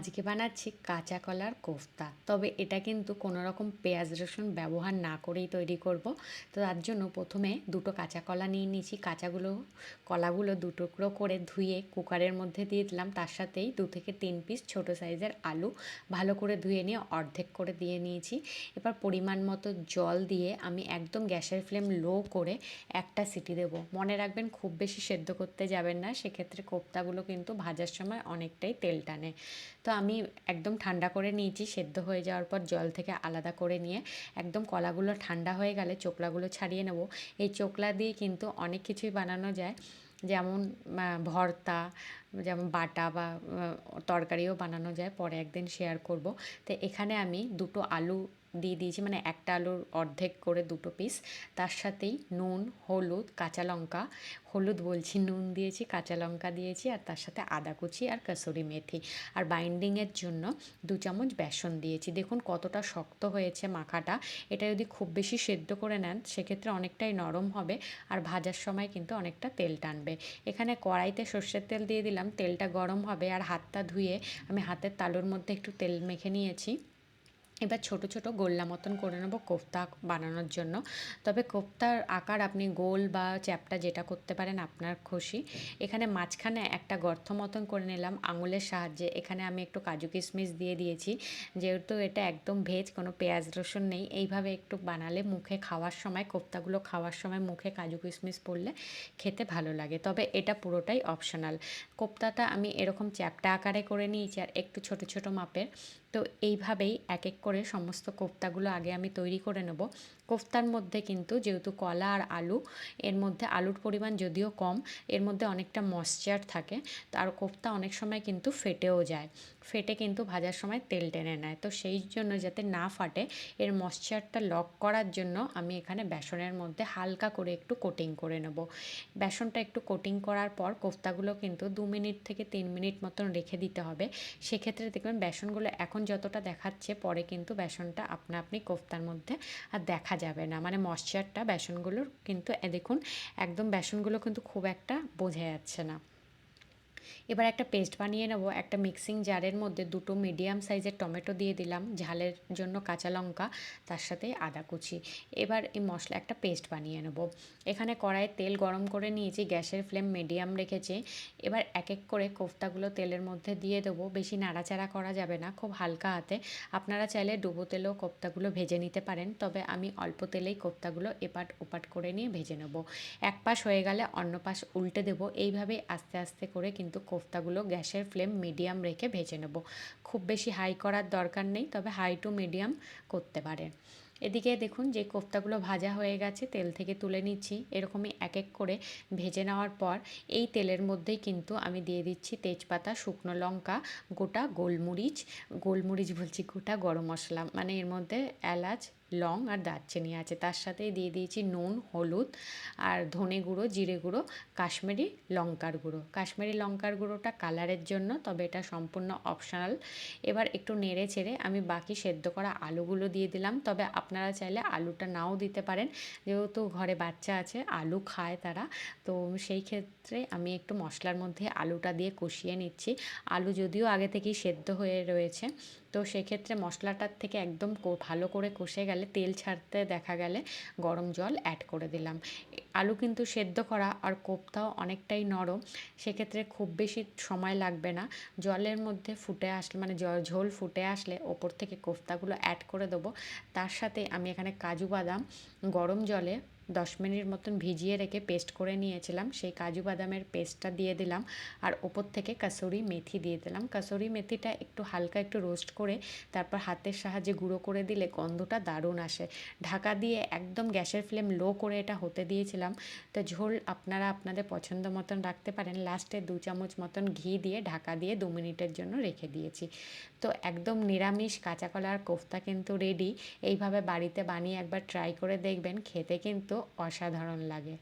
আজকে বানাচ্ছি কাঁচা কলার কোফতা। তবে এটা কিন্তু কোনো রকম পেঁয়াজ রসুন ব্যবহার না করেই তৈরি করব। তো তার জন্য প্রথমে দুটো কাঁচা কলা নিয়ে নিয়েছি। কাঁচাগুলো, কলাগুলো দু টুকরো করে ধুয়ে কুকারের মধ্যে দিয়ে দিলাম। তার সাথেই দু থেকে তিন পিস ছোট সাইজের আলু ভালো করে ধুয়ে নিয়ে অর্ধেক করে দিয়ে নিয়েছি। এবার পরিমাণ মতো জল দিয়ে আমি একদম গ্যাসের ফ্লেম লো করে একটা সিটি দেবো। মনে রাখবেন খুব বেশি সেদ্ধ করতে যাবেন না। সেক্ষেত্রে কোফতাগুলো কিন্তু ভাজার সময় অনেকটাই তেল টানে। তো আমি একদম ঠান্ডা করে নিয়েছি, সেদ্ধ হয়ে যাওয়ার পর জল থেকে আলাদা করে নিয়ে একদম কলাগুলো ঠান্ডা হয়ে গেলে চোকলাগুলো ছাড়িয়ে নেব। এই চোকলা দিয়ে কিন্তু অনেক কিছুই বানানো যায়। যেমন ভর্তা, যেমন বাটা বা তরকারিও বানানো যায়, পরে একদিন শেয়ার করব। তো এখানে আমি দুটো আলু দিয়ে দিয়েছি মানে একটা আলুর অর্ধেক করে দুটো পিস তার সাথেই নুন, হলুদ, কাঁচা লঙ্কা। হলুদ বলছি, নুন দিয়েছি, কাঁচা লঙ্কা দিয়েছি, আর তার সাথে আদা কুচি আর কাসুরি মেথি। আর বাইন্ডিংয়ের জন্য দু চামচ বেসন দিয়েছি। দেখুন কতটা শক্ত হয়েছে মাখাটা। এটা যদি খুব বেশি সেদ্ধ করে নেন, সেক্ষেত্রে অনেকটাই নরম হবে, আর ভাজার সময় কিন্তু অনেকটা তেল টানবে। এখানে কড়াইতে সর্ষের তেল দিয়ে দিলাম। তেলটা গরম হবে, আর হাতটা ধুয়ে আমি হাতের তালুর মধ্যে একটু তেল মেখে নিয়েছি। এবার ছোট ছোট গোল্লা মতন করে নেব কোফতা বানানোর জন্য। তবে কোফতার আকার আপনি গোল বা চ্যাপটা যেটা করতে পারেন আপনার খুশি। এখানে মাঝখানে একটা গর্ত মতন করে নিলাম আঙুলের সাহায্যে। এখানে আমি একটু কাজু কিশমিশ দিয়ে দিয়েছি। যেহেতু এটা একদম ভেজ, কোনো পেঁয়াজ রসুন নেই, এইভাবে একটু বানালে মুখে খাওয়ার সময়, কোফতাগুলো খাওয়ার সময় মুখে কাজু কিশমিশ পড়লে খেতে ভালো লাগে। তবে এটা পুরোটাই অপশনাল কোফতাটা আমি এরকম চ্যাপটা আকারে করে নিয়েছি আর একটু ছোট ছোট মাপের। তো এইভাবেই এক এক করে সমস্ত কোফতাগুলো আগে আমি তৈরি করে নেব। কোফতার মধ্যে কিন্তু যেহেতু কলা আর আলু, এর মধ্যে আলুর পরিমাণ যদিও কম, এর মধ্যে অনেকটা ময়শ্চার থাকে আর কোফতা অনেক সময় কিন্তু ফেটেও যায়। ফেটে কিন্তু ভাজার সময় তেল টেনে নেয়। তো সেই জন্য যাতে না ফাটে, এর ময়শ্চারটা লক করার জন্য আমি এখানে বেসনের মধ্যে হালকা করে একটু কোটিং করে নেব। বেসনটা একটু কোটিং করার পর কোফতাগুলো কিন্তু দু মিনিট থেকে তিন মিনিট মতন রেখে দিতে হবে। সেক্ষেত্রে দেখবেন বেসনগুলো এখন যতটা দেখাচ্ছে, পরে কিন্তু বেসনটা আপনা আপনি কোফতার মধ্যে আর দেখা যাবে না। মানে মশ্চারটা বেসনগুলোর কিন্তু দেখুন, একদম বেসনগুলো কিন্তু খুব একটা বোঝা যাচ্ছে না। এবার একটা পেস্ট বানিয়ে নেব, একটা মিক্সিং জারের মধ্যে দুটো মিডিয়াম সাইজের টমেটো দিয়ে দিলাম, ঝালের জন্য কাঁচা লঙ্কা, তার সাথে আদা কুচি। এবার এই মশলা একটা পেস্ট বানিয়ে নেব। এখানে কড়াইয়ে তেল গরম করে নিয়েছি, গ্যাসের ফ্লেম মিডিয়াম রেখেছি। এবার এক এক করে কোফতাগুলো তেলের মধ্যে দিয়ে দেবো, বেশি নাড়াচাড়া করা যাবে না, খুব হালকা হাতে। আপনারা চাইলে ডুবো তেলেও কোফতাগুলো ভেজে নিতে পারেন, তবে আমি অল্প তেলেই কোফতাগুলো এপাট ওপাট করে নিয়ে ভেজে নেব। এক পাশ হয়ে গেলে অন্য পাশ উল্টে দেবো এইভাবেই আস্তে আস্তে করে কিন্তু কোফতাগুলো গ্যাসের ফ্লেম মিডিয়াম রেখে ভেজে নেব। খুব বেশি হাই করার দরকার নেই, তবে হাই টু মিডিয়াম করতে পারেন এদিকে দেখুন যে কোফতাগুলো ভাজা হয়ে গেছে, তেল থেকে তুলে নিচ্ছি। এরকমই এক এক করে ভেজে নেওয়ার পর এই তেলের মধ্যেই কিন্তু আমি দিয়ে দিচ্ছি তেজপাতা, শুকনো লঙ্কা, গোটা গোলমরিচ। গোলমরিচ বলছি গোটা গরম মশলা মানে এর মধ্যে এলাচ লং আর দারচিনি আছে। তার সাথে দিয়ে দিয়েছি নুন, হলুদ আর ধনে গুঁড়ো, জিরে গুঁড়ো, কাশ্মীরি লঙ্কার গুঁড়ো। কাশ্মীরি লঙ্কার গুঁড়োটা কালারের জন্য, তবে এটা সম্পূর্ণ অপশনাল। এবার একটু নেড়ে ছেড়ে আমি বাকি সেদ্ধ করা আলুগুলো দিয়ে দিলাম। তবে আপনারা চাইলে আলুটা নাও দিতে পারেন। যেহেতু ঘরে বাচ্চা আছে, আলু খায় তারা। তো সেই ক্ষেত্রে আমি একটু মশলার মধ্যে আলুটা দিয়ে কষিয়ে নিচ্ছি। আলু যদিও আগে থেকেই সেদ্ধ হয়ে রয়েছে, তো সেক্ষেত্রে মশলাটার থেকে একদম ভালো করে কষে গেলে, তেল ছাড়তে দেখা গেলে গরম জল অ্যাড করে দিলাম। আলু কিন্তু সেদ্ধ করা আর কোপ্তাও অনেকটাই নরম, সেক্ষেত্রে খুব বেশি সময় লাগবে না। জলের মধ্যে ফুটে আসলে মানে ঝোল ফুটে আসলে ওপর থেকে কোফতাগুলো অ্যাড করে দেবো। তার সাথে আমি এখানে কাজু বাদাম গরম জলে দশ মিনিট মতন ভিজিয়ে রেখে পেস্ট করে নিয়েছিলাম। সেই কাজু বাদামের পেস্টটা দিয়ে দিলাম আর ওপর থেকে কাসুরি মেথি দিয়ে দিলাম। কাসুরি মেথিটা একটু হালকা একটু রোস্ট করে তারপর হাতের সাহায্যে গুঁড়ো করে দিলে গন্ধটা দারুণ আসে। ঢাকা দিয়ে একদম গ্যাসের ফ্লেম লো করে এটা হতে দিয়েছিলাম। তো ঝোল আপনারা আপনাদের পছন্দ মতন রাখতে পারেন। লাস্টে দু চামচ মতন ঘি দিয়ে ঢাকা দিয়ে দু মিনিটের জন্য রেখে দিয়েছি। তো একদম নিরামিষ কাঁচা কলার কোফতা কিন্তু রেডি এইভাবে বাড়িতে বানিয়ে একবার ট্রাই করে দেখবেন। খেতে কিন্তু অসাধারণ লাগে।